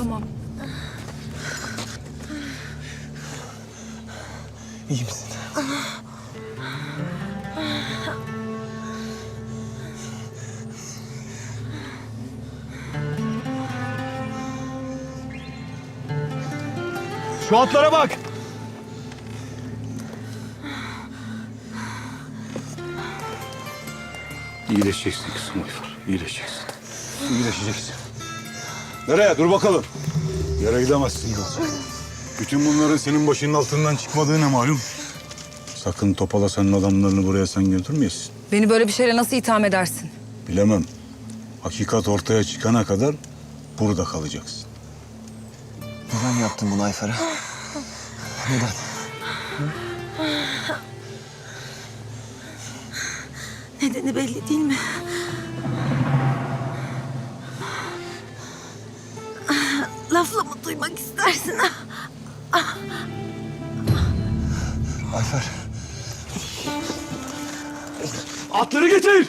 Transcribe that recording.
Tamam. İyi misin? Şu atlara bak. İyileşeceksin kızım Ayfer. İyileşeceksin. İyileşeceksin. Nereye? Dur bakalım. Yere gidemezsin kalacak. Bütün bunların senin başının altından çıkmadığı ne malum? Sakın Topala senin adamlarını buraya sen götürmeyesin. Beni böyle bir şeyle nasıl itham edersin? Bilemem. Hakikat ortaya çıkana kadar burada kalacaksın. Neden yaptın bunu Ayfer'e? Neden? Nedeni belli değil mi? Lafla duymak istersin? Ayfer. Atları getir!